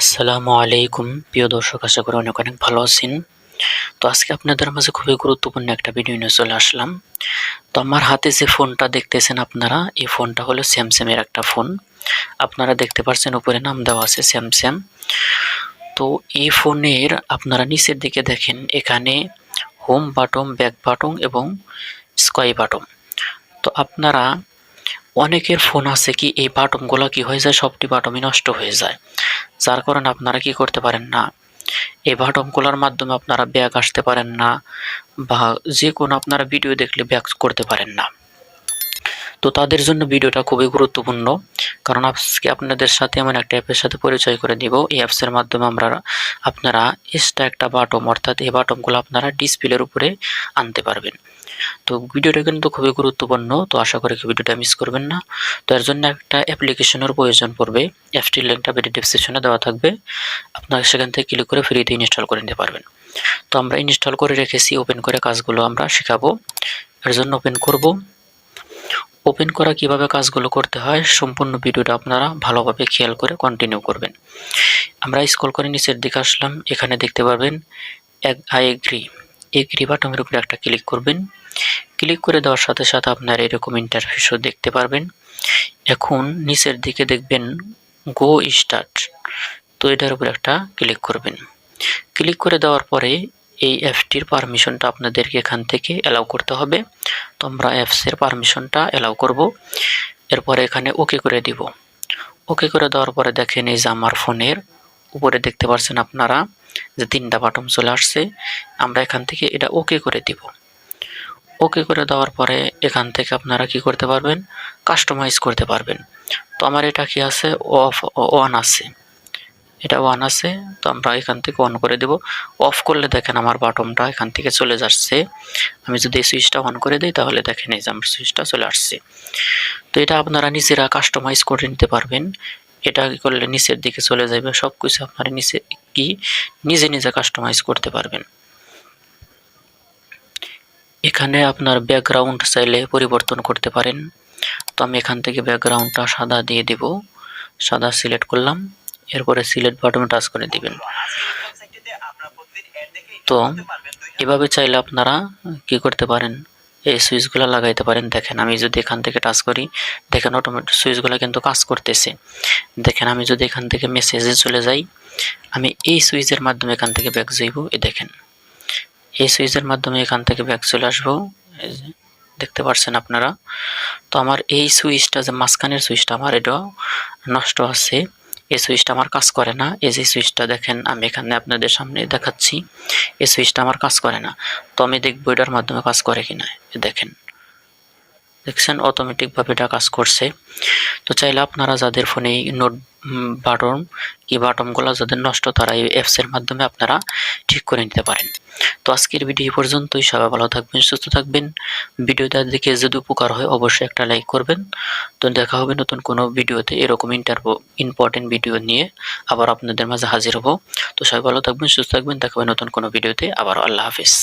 আসসালামু আলাইকুম। প্রিয় দর্শক, আশা করি অনেক অনেক ভালো আছেন। তো আজকে আপনাদের মাঝে খুবই গুরুত্বপূর্ণ একটা ভিডিও নিয়ে চলে আসলাম। তো আমার হাতে যে ফোনটা দেখতেছেন আপনারা, এই ফোনটা হলো স্যামসাংয়ের একটা ফোন। আপনারা দেখতে পাচ্ছেন উপরে নাম দেওয়া আছে স্যামসাং তো এই ফোনের আপনারা নিচের দিকে দেখেন, এখানে হোম বাটন ব্যাক বাটন এবং স্কয় বাটন তো আপনারা অনেকের ফোন আছে কি, এই বাটমগুলো কি হয়ে যায়? সবটি বাটমই নষ্ট হয়ে যায়। যার কারণে আপনারা কি করতে পারেন না? এই বাটমগুলোর মাধ্যমে আপনারা ব্যাগ আসতে পারেন না বা যে কোনো আপনারা ভিডিও দেখলে ব্যাগ করতে পারেন না। তো তাদের জন্য ভিডিওটা খুবই গুরুত্বপূর্ণ। কারণ আজকে আপনাদের সাথে এমন একটা অ্যাপের সাথে পরিচয় করে দিব। এই অ্যাপসের মাধ্যমে আমরা আপনারা এক্সট্রা একটা বাটম অর্থাৎ এই বাটমগুলো আপনারা ডিসপ্লের উপরে আনতে পারবেন। তো ভিডিওটা কিন্তু খুবই গুরুত্বপূর্ণ, তো আশা করি ভিডিওটা মিস করবেন না। তো এর জন্য একটা অ্যাপ্লিকেশনের প্রয়োজন পড়বে। অ্যাপটির লিঙ্কটা ভিডিও ডিসক্রিপশনে দেওয়া থাকবে। আপনারা সেখান থেকে ক্লিক করে ফ্রিতে ইনস্টল করে নিতে পারবেন। তো আমরা ইনস্টল করে রেখেছি ওপেন করে কাজগুলো আমরা শেখাবো। এর জন্য ওপেন করব। ওপেন করা কীভাবে কাজগুলো করতে হয় সম্পূর্ণ ভিডিওটা আপনারা ভালোভাবে খেয়াল করে কন্টিনিউ করবেন। আমরা স্কল করে নিচের দিকে আসলাম, এখানে দেখতে পারবেন আই এগ্রি এগ্রি বাটনের উপরে একটা ক্লিক করবেন। ক্লিক করে দেওয়ার সাথে সাথে আপনার এরকম ইন্টারফেসও দেখতে পারবেন। এখন নিচের দিকে দেখবেন গো স্টার্ট তো এটার উপরে একটা ক্লিক করবেন। ক্লিক করে দেওয়ার পরে এই অ্যাপটির পারমিশনটা আপনাদেরকে এখান থেকে অ্যালাউ করতে হবে। তো আমরা অ্যাপসের পারমিশনটা অ্যালাউ করব। এরপরে এখানে ওকে করে দিব। ওকে করে দেওয়ার পরে দেখেন এই যে আমার ফোনের উপরে দেখতে পাচ্ছেন আপনারা যে তিনটা বাটন চলে আসছে, আমরা এখান থেকে এটা ওকে করে দিব। ওকে করে দেওয়ার পরে এখান থেকে আপনারা কি করতে পারবেন? কাস্টমাইজ করতে পারবেন। তো আমার এটা কি আছে? অফ অন আছে। এটা ওয়ান আছে, তো আমরা এখান থেকে অন করে দেব। অফ করলে দেখেন আমার বাটনটা এখান থেকে চলে যাচ্ছে। আমি যদি সুইচটা অন করে দিই, তাহলে দেখেন এই যে আমার সুইচটা চলে আসছে। তো এটা আপনারা নিজেরা কাস্টমাইজ করে নিতে পারবেন। এটা করলে নিচের দিকে চলে যাবে সব কিছু আপনারা নিচে কি? নিজে নিজে কাস্টমাইজ করতে পারবেন। এখানে আপনার ব্যাকগ্রাউন্ড চাইলে পরিবর্তন করতে পারেন। তো আমি এখান থেকে ব্যাকগ্রাউন্ডটা সাদা দিয়ে দেব। সাদা সিলেক্ট করলাম। এরপরে সিলেক্ট বাটনে টাচ করে দিবেন। তো এভাবে চাইলে আপনারা কি করতে পারেন? এই সুইচগুলো লাগাইতে পারেন। দেখেন, আমি যদি এখান থেকে টাচ করি, দেখেন অটোমেটিক সুইচগুলো কিন্তু কাজ করতেছে। দেখেন, আমি যদি এখান থেকে মেসেজে চলে যাই, আমি এই সুইচের মাধ্যমে এখান থেকে ব্যাক যাইব। এ দেখেন, এই সুইচের মাধ্যমে এখান থেকে ব্যাক চলে আসব। দেখতে পাচ্ছেন আপনারা? তো আমার এই সুইচটা যে মাঝখানের সুইচটা, আমার এটা নষ্ট আছে এই সুইচটা আমার কাজ করে না। এই যে সুইচটা দেখেন, আমি এখানে আপনাদের সামনে দেখাচ্ছি। এই সুইচটা আমার কাজ করে না। তো আমি দেখব এটার মাধ্যমে কাজ করে কিনা। দেখেন। দেখছেন অটোমেটিকভাবে এটা কাজ করছে। তো চাইলে আপনারা যাদের ফোনে নোট বাটন কি বাটনগুলো যাদের নষ্ট, তারা এই অ্যাপসের মাধ্যমে আপনারা ঠিক করে নিতে পারেন। তো আজকের ভিডিও পর্যন্তই। সবাই ভালো থাকবেন, সুস্থ থাকবেন। ভিডিওটা দেখে যদি উপকার হয়, অবশ্যই একটা লাইক করবেন। তো দেখা হবে নতুন কোনো ভিডিওতে এরকম ইন্টারভো ইম্পর্টেন্ট ভিডিও নিয়ে আবার আপনাদের মাঝে হাজির হব। তো সবাই ভালো থাকবেন, সুস্থ থাকবেন। দেখা হবে নতুন কোনো ভিডিওতে আবার আল্লাহ হাফিজ।